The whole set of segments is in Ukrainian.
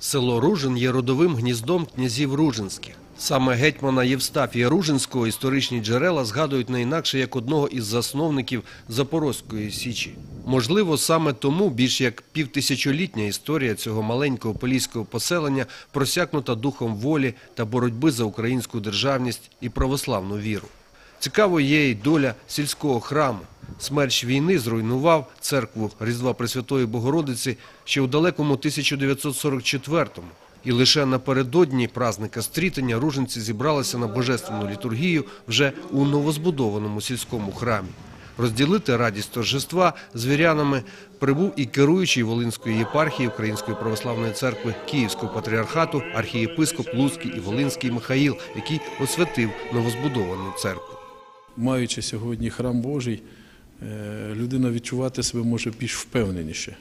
Село Ружин є родовим гніздом князів Ружинських. Саме гетьмана Євстафія Ружинського історичні джерела згадують не інакше як одного із засновників Запорозької січі. Можливо, саме тому більш як півтисячолітня історія цього маленького поліського поселення просякнута духом волі та боротьби за українську державність і православну віру. Цікаво є й доля сільського храму. Смерч війни зруйнував церкву Різдва Пресвятої Богородиці ще у далекому 1944-му. І лише напередодні празника стрітення руженці зібралися на божественну літургію вже у новозбудованому сільському храмі. Розділити радість торжества з вірянами прибув і керуючий Волинської єпархії Української православної церкви Київського патріархату архієпископ Луцький і Волинський Михаїл, який освятив новозбудовану церкву. Маючи сьогодні храм Божий, е, людина відчувати себе може більш впевненіше.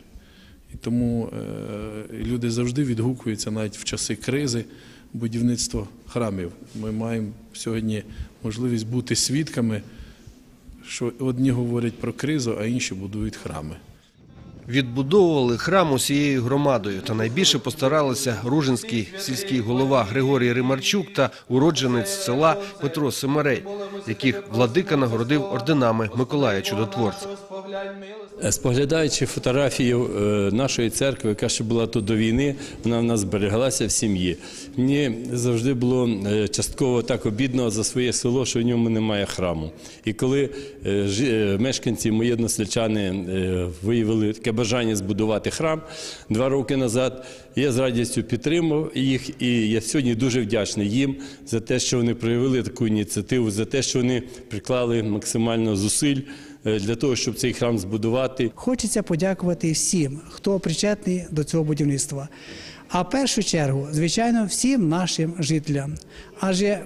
І тому е, люди завжди відгукуються навіть в часи кризи будівництва храмів. Ми маємо сьогодні можливість бути свідками, що одні говорять про кризу, а інші будують храми. Відбудовували храм усією громадою, та найбільше постаралися ружинський сільський голова Григорій Римарчук та уродженець села Петро Семерей, яких владика нагородив орденами Миколая Чудотворця. Е, Споглядаючи фотографію е, нашої церкви, яка ще була тут до війни, вона в нас зберігалася в сім'ї. Мені завжди було е, частково так обідно за своє село, що в ньому немає храму. І коли мешканці, мої односельчани, виявили таке бажання збудувати храм два роки назад, я з радістю підтримав їх, і я сьогодні дуже вдячний їм за те, що вони проявили таку ініціативу, за те, що вони приклали максимально зусиль для того, щоб цей храм збудувати. Хочеться подякувати всім, хто причетний до цього будівництва. А в першу чергу, звичайно, всім нашим жителям. Адже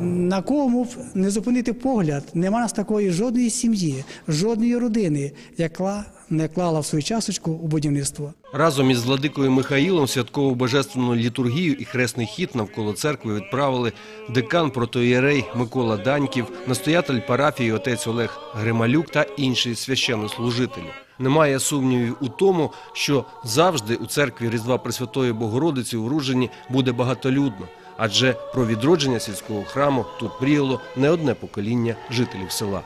на кому б не зупинити погляд, нема нас такої жодної сім'ї, жодної родини, яка не клала в свою часочку у будівництво. Разом із владикою Михаїлом святкову божественну літургію і хресний хід навколо церкви відправили декан протоєрей Микола Даньків, настоятель парафії отець Олег Грималюк та інші священнослужителі. Немає сумнівів у тому, що завжди у церкві Різдва Пресвятої Богородиці у Ружині буде багатолюдно, адже про відродження сільського храму тут мріяло не одне покоління жителів села.